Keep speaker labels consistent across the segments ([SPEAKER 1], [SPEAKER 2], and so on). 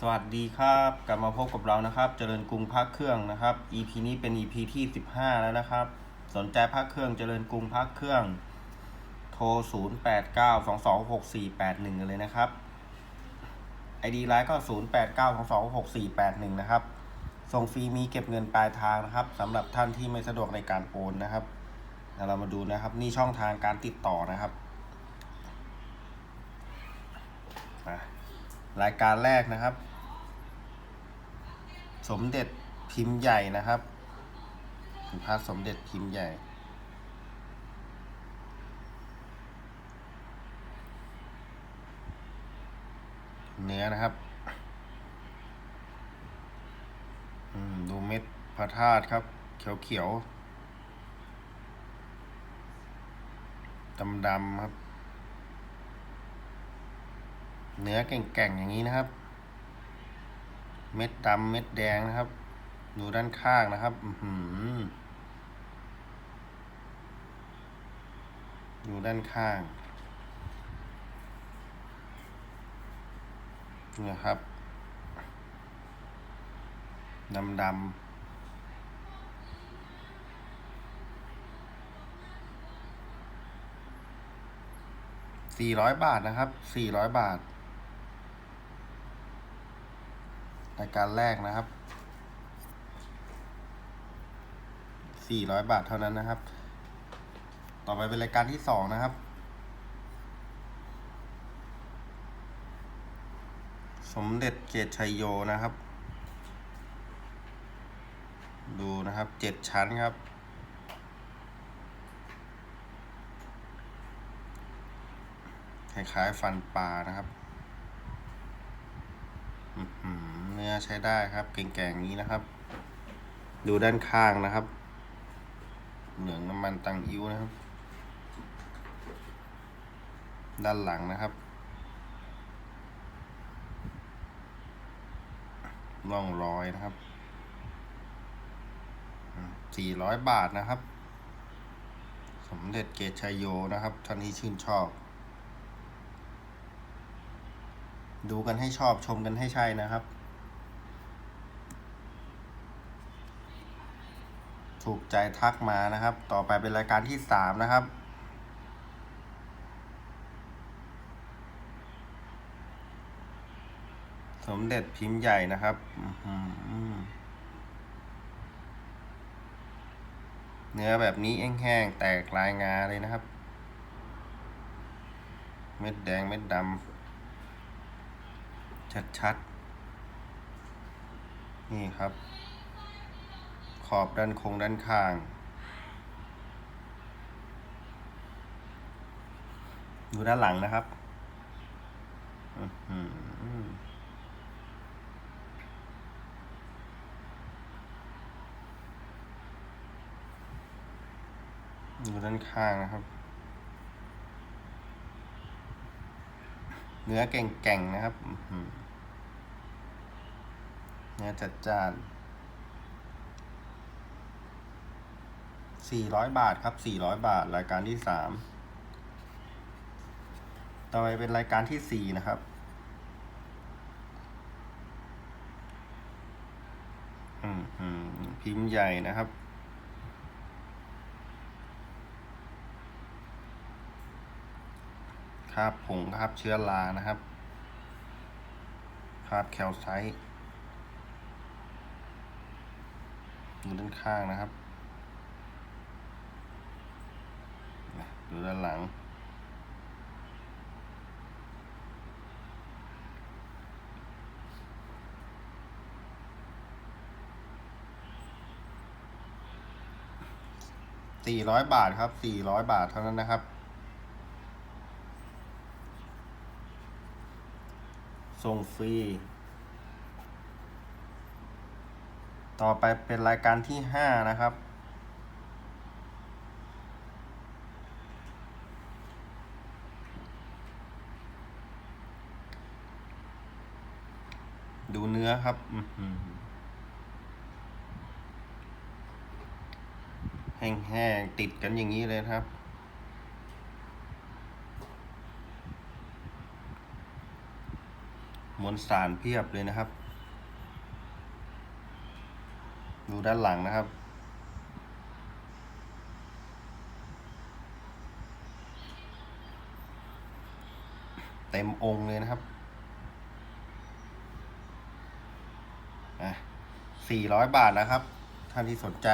[SPEAKER 1] สวัสดีครับ กลับมาพบกับเรานะครับ เจริญกรุงพักเครื่องนะครับ EP นี้เป็น EP ที่ 15 แล้วนะครับ สนใจพักเครื่องเจริญกรุงพักเครื่อง โทร 0 8 9 2 2 6 4 8 1กันเลยนะครับ ID ไลน์ก็ 0 8 9 2 2 6 4 8 1 นะครับ ส่งฟรีมีเก็บเงินปลายทางนะครับสำหรับท่านที่ไม่สะดวกในการโอนนะครับเดี๋ยวเรามาดูนะครับนี่ช่องทางการติดต่อนะครับอะ รายการแรกนะครับ สมเด็จพิมพ์ใหญ่นะครับพระสมเด็จพิมพ์ใหญ่เนื้อนะครับ ดูเม็ดพระธาตุครับ เขียวเขียวดำดำๆครับ เนื้อแก่งๆอย่างนี้นะครับ เม็ดดำเม็ดแดงนะครับ ดูด้านข้างนะครับอืดูด้านข้างนี่ครับดำดำสี่ร้อยบาทนะครับสี่ร้อยบาท รายการแรกนะครับสี่ร้อยบาทเท่านั้นนะครับ ต่อไปเป็นรายการที่สองนะครับ สมเด็จเกตชัยโยนะครับ ดูนะครับเจ็ดชั้นครับคล้ายๆฟันปลานะครับ อื้อหือเนื้อใช้ได้ครับ แก่งๆนี้นะครับ ดูด้านข้างนะครับ เหลืองน้ำมันตังอิ้วนะครับ ด้านหลังนะครับร่องรอยนะครับ สี่ร้อยบาทนะครับ สมเด็จเกตชัยโยนะครับ ท่านที่ชื่นชอบ ดูกันให้ชอบชมกันให้ใช่นะครับ ถูกใจทักมานะครับ ต่อไปเป็นรายการที่สามนะครับ สมเด็จพิมพ์ใหญ่นะครับเนื้อแบบนี้แห้งๆแตกลายงาเลยนะครับ เม็ดแดงเม็ดดำชัดๆ นี่ครับ ขอบด้านคงด้านข้าง ดูด้านหลังนะครับดูด้านข้างนะครับ เนื้อแก่งๆนะครับเนื้อจัดจ้าน สี่ร้อยบาทครับสี่ร้อยบาท รายการที่สามต่อไปเป็นรายการที่สี่นะครับพิมพ์ใหญ่นะครับคราบผงคราบเชื้อรานะครับคราบแคลไซต์ดูด้านข้างนะครับ ดูด้านหลัง สี่ร้อยบาทครับสี่ร้อยบาทเท่านั้นนะครับ ส่งฟรี ต่อไปเป็นรายการที่ห้านะครับ ดูเนื้อครับแห้งๆติดกันอย่างนี้เลยครับมมวลสารเพียบเลยนะครับ ดูด้านหลังนะครับเต็มองค์เลยนะครับ 400 บาทนะครับ ท่านที่สนใจ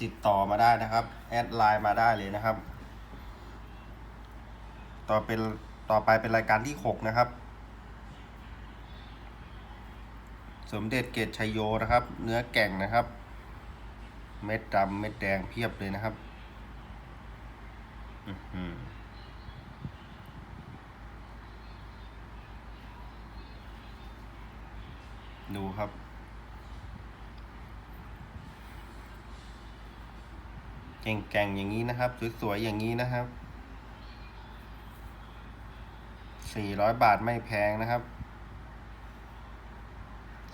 [SPEAKER 1] ติดต่อมาได้นะครับ แอดไลน์มาได้เลยนะครับ ต่อเป็นต่อไปเป็นรายการที่ 6 นะครับ สมเด็จเกตชัยโยนะครับ เนื้อแก่งนะครับ เม็ดดำเม็ดแดงเพียบเลยนะครับ อือ ครับ แก่งๆอย่างนี้นะครับ สวยๆอย่างนี้นะครับสี่ร้อยบาทไม่แพงนะครับ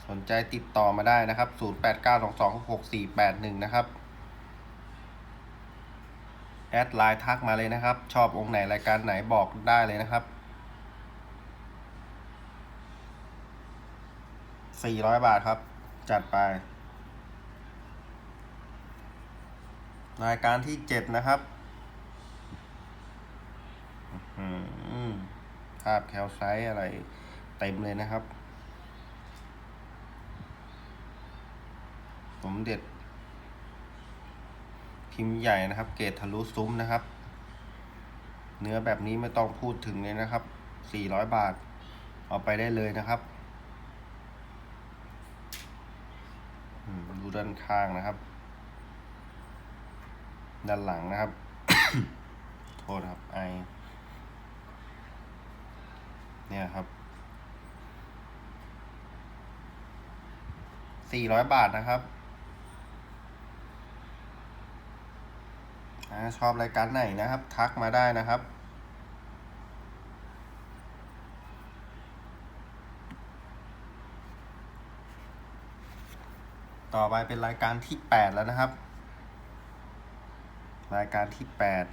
[SPEAKER 1] สนใจติดต่อมาได้นะครับศูนย์แปดเก้าสองสองหกสี่แปดหนึ่งนะครับแอดไลน์ทักมาเลยนะครับ ชอบองค์ไหนรายการไหนบอกได้เลยนะครับ สี่ร้อยบาทครับ จัดไป รายการที่เจ็ดนะครับภาพแคลไซต์อะไรเต็มเลยนะครับ สมเด็จ พิมพ์ใหญ่นะครับ เกรดทะลุซุ้มนะครับ เนื้อแบบนี้ไม่ต้องพูดถึงเลยนะครับ 400 บาท เอาไปได้เลยนะครับอืม ด้านข้างนะครับ ด้านหลังนะครับ โทษครับไอเนี่ยครับ400บาทนะครับชอบรายการไหนนะครับ ทักมาได้นะครับ ต่อไปเป็นรายการที่แปดแล้วนะครับ รายการที่แปด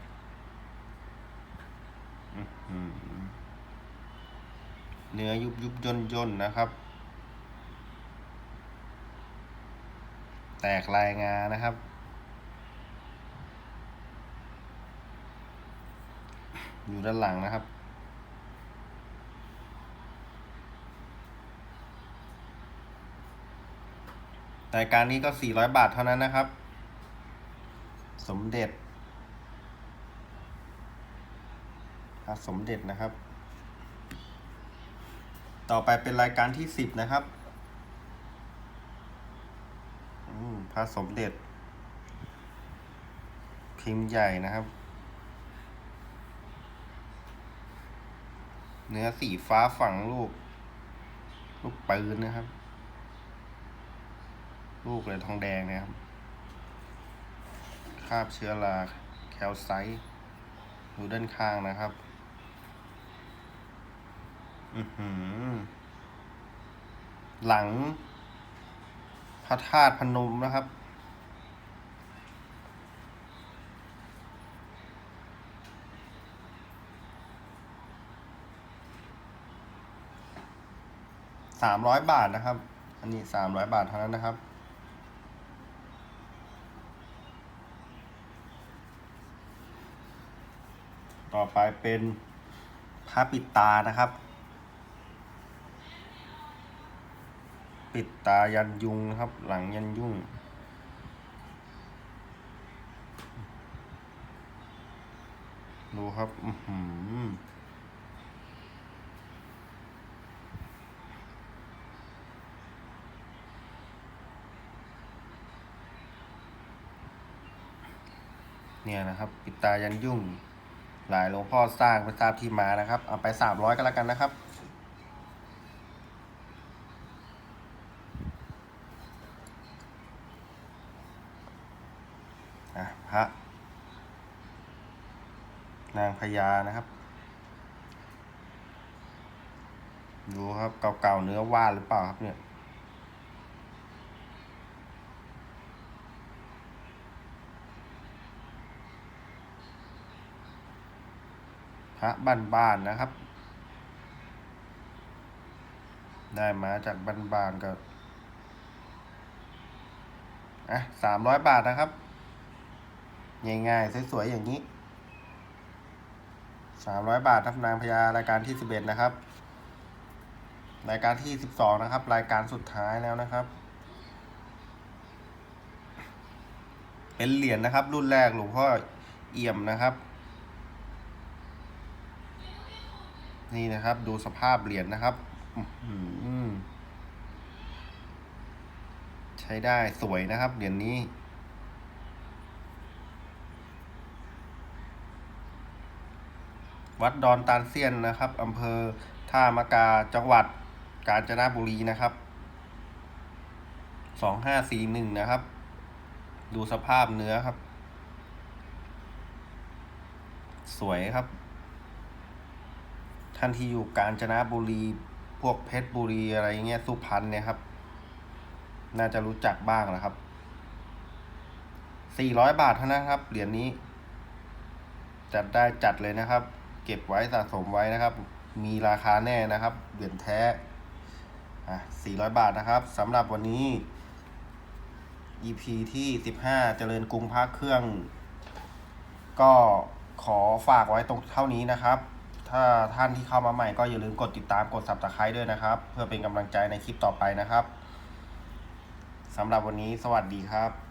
[SPEAKER 1] เนื้อยุบยุบย่นย่นนะครับ แตกลายงานะครับ อยู่ด้านหลังนะครับ รายการนี้ก็ 400 บาทเท่านั้นนะครับ สมเด็จพระสมเด็จนะครับ ต่อไปเป็นรายการที่ 10 นะครับอืมพระสมเด็จ พิมพ์ใหญ่นะครับ เนื้อสีฟ้าฝังลูก ลูกปืนนะครับ ลูกเลยทองแดงนะครับคาบเชื้อราแคลไซต์ดูด้านข้างนะครับ อือหือ หลัง พระธาตุพนมนะครับ สามร้อยบาทนะครับ อันนี้สามร้อยบาทเท่านั้นนะครับ ไปเป็นพระปิดตานะครับ ปิดตายันยุงนะครับ หลังยันยุ่ง ดูครับอือหือเนี่ยนะครับ ปิดตายันยุ่ง ลายหลวงพ่อสร้างไปทราบที่มานะครับ เอาไปสามร้อยก็แล้วกันนะครับอะพระ นางพญานะครับ ดูครับเก่าๆเนื้อว่านหรือเปล่าครับเนี่ย พระบ้านๆนะครับ ได้มาจากบ้านๆก็อะสามร้อยบาทนะครับ ง่ายๆสวยๆอย่างนี้สามร้อยบาททับนางพญารายการที่สิบเอ็ดนะครับ รายการที่สิบสองนะครับ รายการสุดท้ายแล้วนะครับ เป็นเหรียญนะครับ รุ่นแรกหลวงพ่อเอี่ยมนะครับ นี่นะครับ ดูสภาพเหรียญนะครับใช้ได้สวยนะครับเหรียญนี้ วัดดอนตาลเซียนนะครับอำเภอท่ามะกาจังหวัดกาญจนบุรีนะครับสองห้าสี่หนึ่งนะครับ ดูสภาพเนื้อครับ สวยครับ ท่านที่อยู่กาญจนบุรี พวกเพชรบุรีอะไรเงี้ยสุพรรณเนี่ยครับ น่าจะรู้จักบ้างแหละครับสี่ร้อยบาทเท่านั้นครับ เหรียญนี้ จัดได้จัดเลยนะครับ เก็บไว้สะสมไว้นะครับ มีราคาแน่นะครับ เหรียญแท้อะสี่ร้อยบาทนะครับสำหรับวันนี้ EP ที่สิบห้าเจริญกรุงพักเครื่อง ก็ขอฝากไว้ตรงเท่านี้นะครับ ถ้าท่านที่เข้ามาใหม่ก็อย่าลืมกดติดตามกด subscribe ด้วยนะครับ เพื่อเป็นกำลังใจในคลิปต่อไปนะครับสำหรับวันนี้สวัสดีครับ